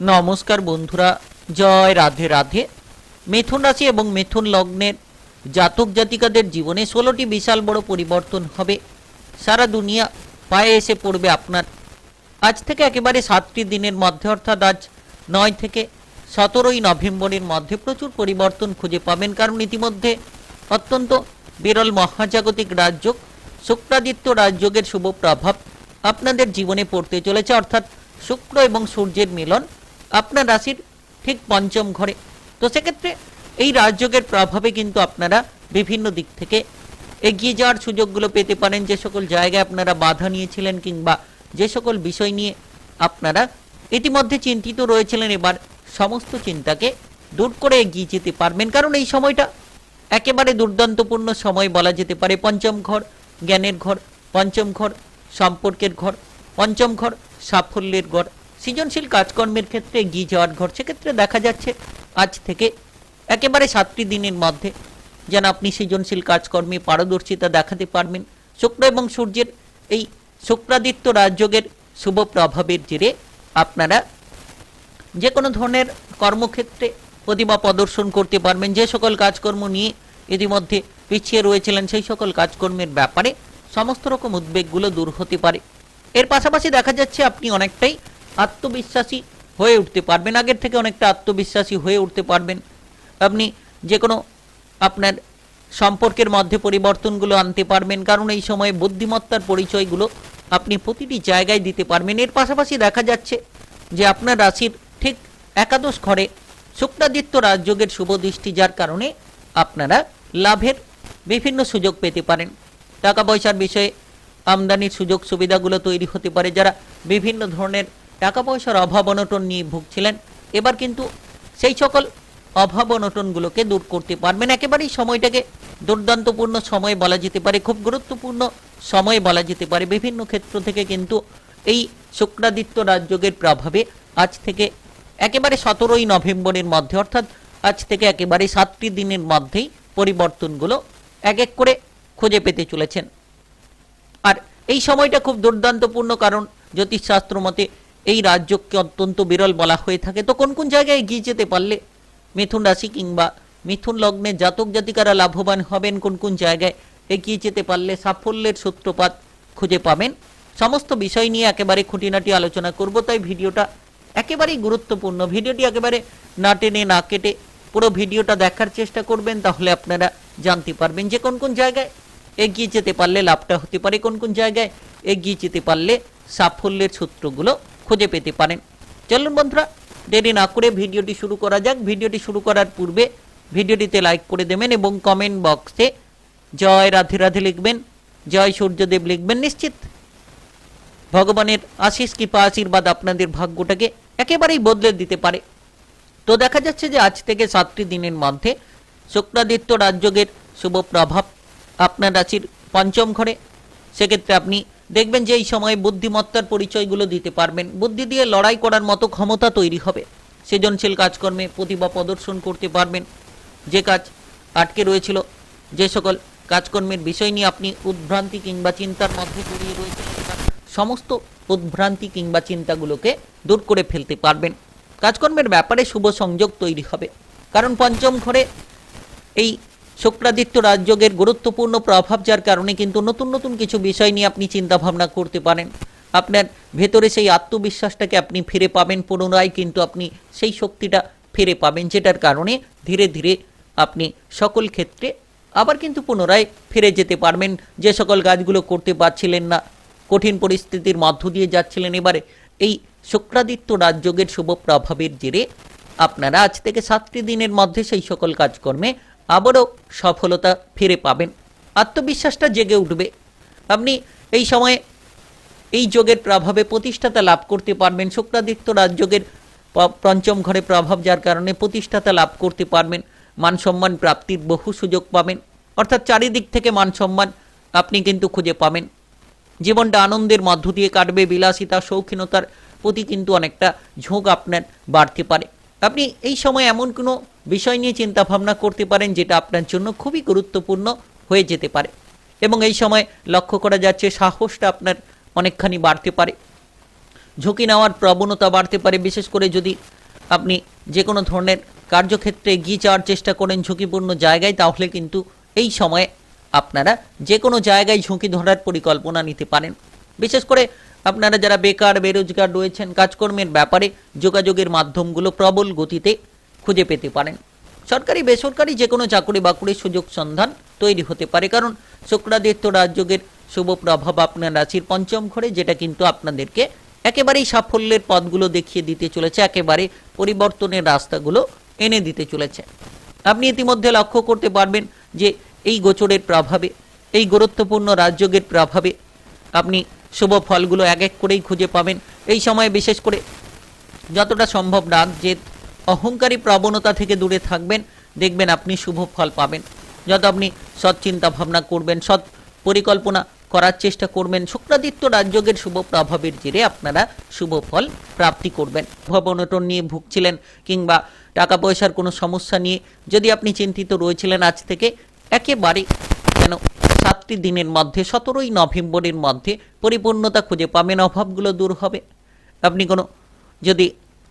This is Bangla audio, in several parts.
নমস্কার বন্ধুরা, জয় রাধে রাধে। মিথুন রাশি এবং মিথুন লগ্নের জাতক জাতিকাদের জীবনে ষোলোটি বিশাল বড় পরিবর্তন হবে। সারা দুনিয়া পায়ে এসে পড়বে আপনার। আজ থেকে একেবারে সাতটি দিনের মধ্যে, অর্থাৎ আজ নয় থেকে সতেরোই নভেম্বরের মধ্যে প্রচুর পরিবর্তন খুঁজে পাবেন, কারণ ইতিমধ্যে অত্যন্ত বিরল মহাজাগতিক রাজযোগ, শুক্রাদিত্য রাজযোগের শুভ প্রভাব আপনাদের জীবনে পড়তে চলেছে, অর্থাৎ শুক্র এবং সূর্যের মিলন আপনার রাশির ঠিক পঞ্চম ঘরে। তো সেক্ষেত্রে এই রাজযোগের প্রভাবে কিন্তু আপনারা বিভিন্ন দিক থেকে এগিয়ে যাওয়ার সুযোগগুলো পেতে পারেন। যে সকল জায়গায় আপনারা বাধা নিয়েছিলেন কিংবা যে সকল বিষয় নিয়ে আপনারা ইতিমধ্যে চিন্তিত রয়েছিলেন, এবার সমস্ত চিন্তাকে দূর করে এগিয়ে যেতে পারবেন। কারণ এই সময়টা একেবারে দুর্দান্তপূর্ণ সময় বলা যেতে পারে। পঞ্চম ঘর জ্ঞানের ঘর, পঞ্চম ঘর সম্পর্কের ঘর, পঞ্চম ঘর সাফল্যের ঘর সৃজনশীল কাজকর্মের ক্ষেত্রে এগিয়ে যাওয়ার ঘর সেক্ষেত্রে দেখা যাচ্ছে, আজ থেকে একেবারে সাতটি দিনের মধ্যে যেন আপনি সৃজনশীল কাজকর্মে পারদর্শিতা দেখাতে পারবেন। শুক্র এবং সূর্যের এই শুক্রাদিত্য রাজযোগের শুভ প্রভাবের জেরে আপনারা যে কোনো ধরনের কর্মক্ষেত্রে প্রতিভা প্রদর্শন করতে পারবেন। যে সকল কাজকর্ম নিয়ে ইতিমধ্যে পিছিয়ে রয়েছিলেন, সেই সকল কাজকর্মের ব্যাপারে সমস্ত রকম উদ্বেগগুলো দূর হতে পারে। এর পাশাপাশি দেখা যাচ্ছে আপনি অনেকটাই আত্মবিশ্বাসী হয়ে উঠতে পারবেন, আগের থেকে অনেকটা আত্মবিশ্বাসী হয়ে উঠতে পারবেন। আপনি যে কোনো আপনার সম্পর্কের মধ্যে পরিবর্তনগুলো আনতে পারবেন, কারণ এই সময়ে বুদ্ধিমত্তার পরিচয়গুলো আপনি প্রতিটি জায়গায় দিতে পারবেন। এর পাশাপাশি দেখা যাচ্ছে যে আপনার রাশির ঠিক একাদশ ঘরে শুক্রাদিত্য রাজযোগের শুভ দৃষ্টি, যার কারণে আপনারা লাভের বিভিন্ন সুযোগ পেতে পারেন। টাকা পয়সার বিষয়ে আমদানির সুযোগ সুবিধাগুলো তৈরি হতে পারে, যারা বিভিন্ন ধরনের টাকা পয়সার অভাব অনটন নিয়ে ভুগছিলেন। এবার কিন্তু সেই সকল অভাব অনটনগুলোকে দূর করতে পারবেন। একেবারেই সময়টাকে দুর্দান্তপূর্ণ সময় বলা যেতে পারে, খুব গুরুত্বপূর্ণ সময় বলা যেতে পারে। বিভিন্ন ক্ষেত্র থেকে কিন্তু এই শুক্রাদিত্য রাজযোগের প্রভাবে আজ থেকে একেবারে সতেরোই নভেম্বরের মধ্যে, অর্থাৎ আজ থেকে একেবারে সাতটি দিনের মধ্যেই পরিবর্তনগুলো এক এক করে খুঁজে পেতে চলেছেন। আর এই সময়টা খুব দুর্দান্তপূর্ণ, কারণ জ্যোতিষশাস্ত্র মতে এই রাজ্যকে অত্যন্ত বিরল বলা হয়ে থাকে। তো কোন কোন জায়গায় এগিয়ে যেতে পারলে? মিথুন রাশি কিংবা মিথুন লগ্নে জাতক জাতিকারা লাভবান হবেন কোন কোন জায়গায়? এগিয়ে যেতে পারলে সাফল্যের সূত্রপাত খুঁজে পাবেন। সমস্ত বিষয় নিয়ে একেবারে খুঁটিনাটি আলোচনা করব, তাই ভিডিওটা একেবারেই গুরুত্বপূর্ণ। ভিডিওটি একেবারে না টেনে না কেটে পুরো ভিডিওটা দেখার চেষ্টা করবেন, তাহলে আপনারা জানতে পারবেন যে কোন কোন জায়গায় এগিয়ে যেতে পারলে লাভটা হতে পারে, কোন কোন জায়গায় এগিয়ে যেতে পারলে সাফল্যের সূত্রগুলো খুঁজে পেতে পারেন। চলুন বন্ধুরা, দেরি না করে ভিডিওটি শুরু করা যাক। ভিডিওটি শুরু করার পূর্বে ভিডিওটিতে লাইক করে দেবেন এবং কমেন্ট বক্সে জয় রাধে রাধে লিখবেন, জয় সূর্যদেব লিখবেন নিশ্চিত। ভগবানের আশিস কৃপা আশীর্বাদ আপনাদের ভাগ্যটাকে একেবারেই বদলে দিতে পারে। তো দেখা যাচ্ছে যে আজ থেকে সাতটি দিনের মধ্যে শুক্রাদিত্য রাজযোগের শুভ প্রভাব আপনার রাশির পঞ্চম ঘরে। সেক্ষেত্রে আপনি দেখবেন যে এই সময়ে বুদ্ধিমত্তার পরিচয়গুলো দিতে পারবেন। বুদ্ধি দিয়ে লড়াই করার মতো ক্ষমতা তৈরি হবে। সৃজনশীল কাজকর্মে প্রতিভা প্রদর্শন করতে পারবেন। যে কাজ আটকে রয়েছিল, যে সকল কাজকর্মের বিষয় নিয়ে আপনি উদ্ভ্রান্তি কিংবা চিন্তার মধ্যে জড়িয়ে রয়েছেন এবার সমস্ত উদ্ভ্রান্তি কিংবা চিন্তাগুলোকে দূর করে ফেলতে পারবেন। কাজকর্মের ব্যাপারে শুভ সংযোগ তৈরি হবে। কারণ পঞ্চম ঘরে এই শুক্রাদিত্য রাজযোগের গুরুত্বপূর্ণ প্রভাব, যার কারণে কিন্তু নতুন নতুন কিছু বিষয় নিয়ে আপনি চিন্তা ভাবনা করতে পারেন। আপনার ভেতরে সেই আত্মবিশ্বাসটাকে আপনি ফিরে পাবেন, পুনরায় কিন্তু আপনি সেই শক্তিটা ফিরে পাবেন, যেটার কারণে ধীরে ধীরে আপনি সকল ক্ষেত্রে আবার কিন্তু পুনরায় ফিরে যেতে পারবেন। যে সকল কাজগুলো করতে পারছিলেন না, কঠিন পরিস্থিতির মধ্য দিয়ে যাচ্ছিলেন, এবারে এই শুক্রাদিত্য রাজযোগের শুভ প্রভাবের জেরে আপনারা আজ থেকে সাতটি দিনের মধ্যে সেই সকল কাজকর্মে আবারও সফলতা ফিরে পাবেন। আত্মবিশ্বাসটা জেগে উঠবে। আপনি এই সময়ে এই যোগের প্রভাবে প্রতিষ্ঠাতা লাভ করতে পারবেন। শুক্রাদিত্য রাজযোগের পঞ্চম ঘরে প্রভাব যার কারণে প্রতিষ্ঠাতা লাভ করতে পারবেন। মান সম্মান প্রাপ্তির বহু সুযোগ পাবেন। অর্থাৎ চারিদিক থেকে মান সম্মান আপনি কিন্তু খুঁজে পাবেন। জীবনটা আনন্দের মধ্য দিয়ে কাটবে। বিলাসিতা, শৌখিনতার প্রতি কিন্তু অনেকটা ঝোঁক আপনার বাড়তে পারে। আপনি এই সময় এমন কোনো বিষয় নিয়ে চিন্তা ভাবনা করতে পারেন, যেটা আপনার জন্য খুবই গুরুত্বপূর্ণ হয়ে যেতে পারে। এবং এই সময় লক্ষ্য করা যাচ্ছে সাহসটা আপনার অনেকখানি বাড়তে পারে। ঝুঁকি নেওয়ার প্রবণতা বাড়তে পারে। বিশেষ করে যদি আপনি যে কোনো ধরনের কার্যক্ষেত্রে এগিয়ে যাওয়ার চেষ্টা করেন ঝুঁকিপূর্ণ জায়গায়, তাহলে কিন্তু এই সময়ে আপনারা যে কোনো জায়গায় ঝুঁকি ধরার পরিকল্পনা নিতে পারেন। বিশেষ করে আপনারা যারা বেকার, বেরোজগার রয়েছেন, কাজকর্মের ব্যাপারে যোগাযোগের মাধ্যমগুলো প্রবল গতিতে খুঁজে পেতে পারেন। সরকারি, বেসরকারি যে কোনো চাকরি বাকরির সুযোগ সন্ধান তৈরি হতে পারে। কারণ শুক্রাদিত্য রাজযোগের শুভ প্রভাব আপনার রাশির পঞ্চম ঘরে, যেটা কিন্তু আপনাদেরকে একেবারেই সাফল্যের পথগুলো দেখিয়ে দিতে চলেছে, একেবারে পরিবর্তনের রাস্তাগুলো এনে দিতে চলেছে। আপনি ইতিমধ্যে লক্ষ্য করতে পারবেন যে এই গোচরের প্রভাবে, এই গুরুত্বপূর্ণ রাজযোগের প্রভাবে আপনি শুভ ফলগুলো এক এক করেই খুঁজে পাবেন। এই সময় বিশেষ করে যতটা সম্ভব রাগ যে অহংকারী প্রবণতা থেকে দূরে থাকবেন, দেখবেন আপনি শুভ ফল পাবেন। যত আপনি সৎ চিন্তা ভাবনা করবেন, সৎ পরিকল্পনা করার চেষ্টা করবেন, শুক্রাদিত্য রাজযোগের শুভ প্রভাবের জেরে আপনারা শুভ ফল প্রাপ্তি করবেন। ভবনটন নিয়ে ভুগছিলেন কিংবা টাকা পয়সার কোনো সমস্যা নিয়ে যদি আপনি চিন্তিত রয়েছিলেন আজ থেকে, একেবারে যেন সাতটি দিনের মধ্যে, সতেরোই নভেম্বরের মধ্যে পরিপূর্ণতা খুঁজে পাবেন, অভাবগুলো দূর হবে। আপনি কোনো যদি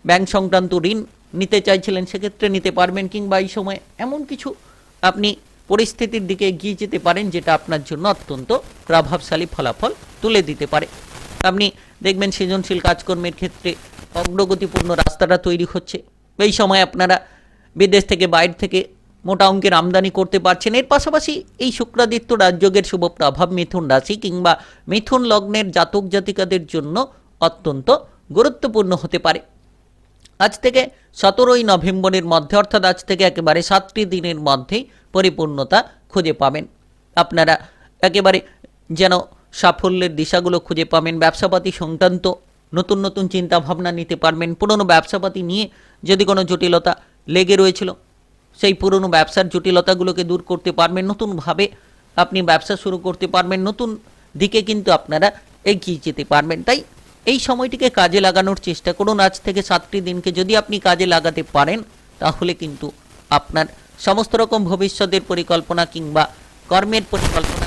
ব্যাংক সংক্রান্ত ঋণ নিতে চাইছিলেন, সেক্ষেত্রে নিতে পারবেন কিংবা এই সময় এমন কিছু আপনি পরিস্থিতির দিকে এগিয়ে যেতে পারেন যেটা আপনার জন্য অত্যন্ত প্রভাবশালী ফলাফল তুলে দিতে পারে। আপনি দেখবেন সৃজনশীল কাজকর্মের ক্ষেত্রে অগ্রগতিপূর্ণ রাস্তাটা তৈরি হচ্ছে। এই সময় আপনারা বিদেশ থেকে, বাইরে থেকে মোটা অঙ্কের আমদানি করতে পারছেন। এর পাশাপাশি এই শুক্রাদিত্য রাজযোগের শুভ প্রভাব মিথুন রাশি কিংবা মিথুন লগ্নের জাতক জাতিকাদের জন্য অত্যন্ত গুরুত্বপূর্ণ হতে পারে। আজ থেকে সতেরোই নভেম্বরের মধ্যে, অর্থাৎ আজ থেকে একেবারে সাতটি দিনের মধ্যেই পরিপূর্ণতা খুঁজে পাবেন। আপনারা একেবারে যেন সাফল্যের দিশাগুলো খুঁজে পাবেন, ব্যবসাপাতি সংক্রান্ত নতুন নতুন চিন্তা ভাবনা নিতে পারবেন, পুরনো ব্যবসাপাতি নিয়ে যদি কোনো জটিলতা লেগে রয়েছিল, সেই পুরনো ব্যবসার জটিলতাগুলোকে দূর করতে পারবেন, নতুনভাবে আপনি ব্যবসা শুরু করতে পারবেন, নতুন দিকে কিন্তু আপনারা এগিয়ে যেতে পারবেন। তাই এই সময়টিকে কাজে লাগানোর চেষ্টা করুন। আজ থেকে সাতটি দিনকে যদি আপনি কাজে লাগাতে পারেন, তাহলে কিন্তু আপনার সমস্ত রকম ভবিষ্যতের পরিকল্পনা কিংবা কর্মের পরিকল্পনা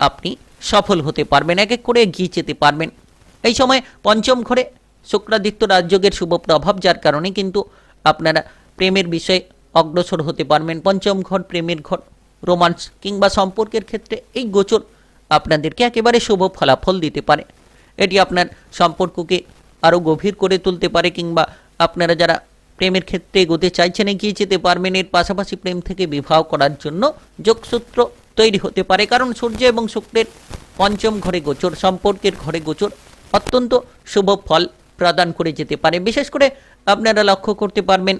আপনি সফল হতে পারবেন, এক এক করে এগিয়ে যেতে পারবেন। এই সময় পঞ্চম ঘরে শুক্রাদিত্য রাজযোগের শুভ প্রভাব, যার কারণে কিন্তু আপনারা প্রেমের বিষয়ে অগ্রসর হতে পারবেন। পঞ্চম ঘর প্রেমের ঘর, রোমান্স কিংবা সম্পর্কের ক্ষেত্রে এই গোচর আপনাদেরকে একেবারে শুভ ফলাফল দিতে পারে। এটি আপনার সম্পর্ককে আরও গভীর করে তুলতে পারে কিংবা আপনারা যারা প্রেমের ক্ষেত্রে এগোতে চাইছেন, এগিয়ে যেতে পারবেন। এর পাশাপাশি প্রেম থেকে বিবাহ করার জন্য যোগসূত্র তৈরি হতে পারে। কারণ সূর্য এবং শুক্রের পঞ্চম ঘরে গোচর, সম্পর্কের ঘরে গোচর অত্যন্ত শুভ ফল প্রদান করে যেতে পারে। বিশেষ করে আপনারা লক্ষ্য করতে পারবেন,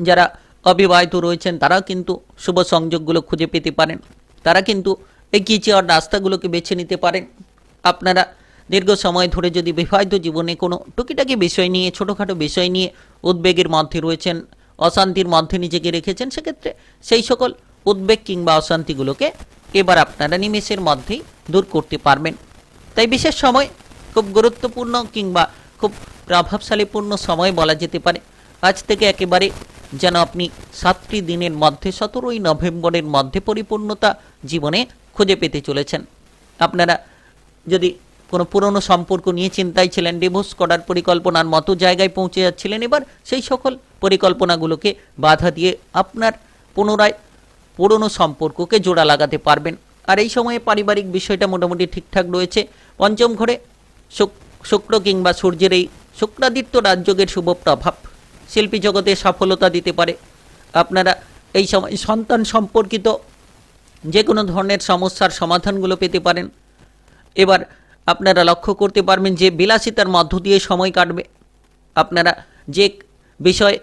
যারা অবিবাহিত রয়েছেন, তারাও কিন্তু শুভ সংযোগগুলো খুঁজে পেতে পারেন। তারা কিন্তু এগিয়ে যাওয়ার রাস্তাগুলোকে বেছে নিতে পারেন। আপনারা দীর্ঘ সময় ধরে যদি বিবাহিত জীবনে কোনো টুকিটাকি বিষয় নিয়ে, ছোটোখাটো বিষয় নিয়ে উদ্বেগের মধ্যে রয়েছেন, অশান্তির মধ্যে নিজেকে রেখেছেন, সেক্ষেত্রে সেই সকল উদ্বেগ কিংবা অশান্তিগুলোকে এবার আপনারা নিমেষের মধ্যেই দূর করতে পারবেন। তাই বিশেষ সময় খুব গুরুত্বপূর্ণ কিংবা খুব প্রভাবশালীপূর্ণ সময় বলা যেতে পারে। আজ থেকে একেবারে যেন আপনি সাতটি দিনের মধ্যে, সতেরোই নভেম্বরের মধ্যে পরিপূর্ণতা জীবনে খুঁজে পেতে চলেছেন। আপনারা যদি কোনো পুরনো সম্পর্ক নিয়ে চিন্তায় ছিলেন, ডিভোর্স করার পরিকল্পনার মতো জায়গায় পৌঁছে যাচ্ছিলেন। এবার সেই সকল পরিকল্পনাগুলোকে বাধা দিয়ে আপনার পুনরায় পুরনো সম্পর্ককে জোড়া লাগাতে পারবেন। আর এই সময়ে পারিবারিক বিষয়টা মোটামুটি ঠিকঠাক রয়েছে। পঞ্চম ঘরে শুক- শুক্র কিংবা সূর্যের এই শুক্রাদিত্য রাজযোগের শুভ প্রভাব। শিল্পী জগতে সফলতা দিতে পারে। আপনারা এই সময় সন্তান সম্পর্কিত যে কোনো ধরনের সমস্যার সমাধানগুলো পেতে পারেন। এবার আপনারা লক্ষ্য করতে পারবেন যে বিলাসিতার মধ্য দিয়ে সময় কাটবে। আপনারা যে বিষয়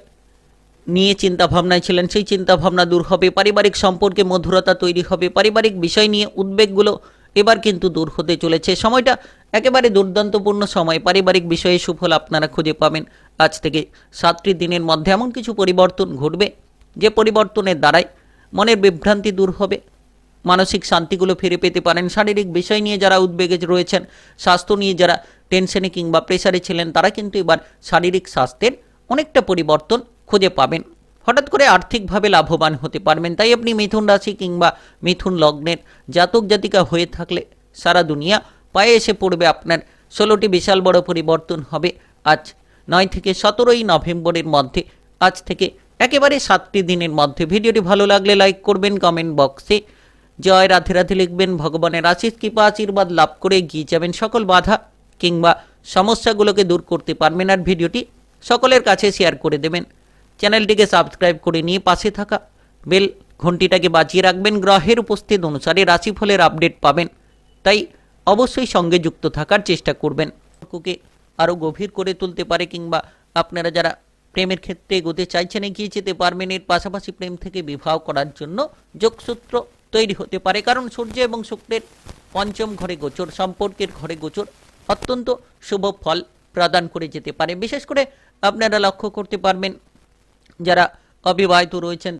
নিয়ে চিন্তা ভাবনায় ছিলেন, সেই চিন্তা ভাবনা দূর হবে, পারিবারিক সম্পর্কে মধুরতা তৈরি হবে, পারিবারিক বিষয় নিয়ে উদ্বেগগুলো এবার কিন্তু দূর হতে চলেছে। সময়টা একেবারে দুর্দান্তপূর্ণ সময়, পারিবারিক বিষয়ে সুফল আপনারা খুঁজে পাবেন। আজ থেকে সাতটি দিনের মধ্যে এমন কিছু পরিবর্তন ঘটবে, যে পরিবর্তনের দ্বারাই মনের বিভ্রান্তি দূর হবে। মানসিক শান্তিগুলো ফিরে পেতে পারেন। শারীরিক বিষয় নিয়ে যারা উদ্বেগে রয়েছেন, স্বাস্থ্য নিয়ে যারা টেনশনে কিংবা প্রেসারে ছিলেন, তারা কিন্তু এবার শারীরিক স্বাস্থ্যের অনেকটা পরিবর্তন খুঁজে পাবেন। হঠাৎ করে আর্থিকভাবে লাভবান হতে পারবেন। তাই আপনি মিথুন রাশি কিংবা মিথুন লগ্নের জাতক জাতিকা হয়ে থাকলে সারা দুনিয়া পায়ে এসে পড়বে আপনার। ষোলোটি বিশাল বড় পরিবর্তন হবে আজ, নয় থেকে সতেরোই নভেম্বরের মধ্যে। আজ থেকে একেবারে সাতটি দিনের মধ্যে। ভিডিওটি ভালো লাগলে লাইক করবেন কমেন্ট বক্সে জয় রাধে রাধে লিখবেন, ভগবানের আশিস কৃপা, আশীর্বাদ লাভ করে গিয়ে যাবেন সকল বাধা কিংবা সমস্যাগুলোকে দূর করতে পারবেন আর ভিডিওটি সকলের কাছে শেয়ার করে দেবেন। চ্যানেলটিকে সাবস্ক্রাইব করে নিয়ে পাশে থাকা বেল ঘন্টিটাকে বাজিয়ে রাখবেন, গ্রহের উপস্থিত অনুসারে রাশিফলের আপডেট পাবেন। তাই অবশ্যই সঙ্গে যুক্ত থাকার চেষ্টা করবেন। সম্পর্ককে আরও গভীর করে তুলতে পারে কিংবা আপনারা যারা প্রেমের ক্ষেত্রে এগোতে চাইছেন, এগিয়ে যেতে পারবেন, এর পাশাপাশি প্রেম থেকে বিবাহ করার জন্য যোগসূত্র তৈরি হতে পারে। কারণ সূর্য এবং শুক্রের পঞ্চম ঘরে গোচর, সম্পর্কের ঘরে গোচর অত্যন্ত শুভ ফল প্রদান করে যেতে পারে। বিশেষ করে আপনারা লক্ষ্য করতে পারবেন, যারা অবিবাহিত রয়েছেন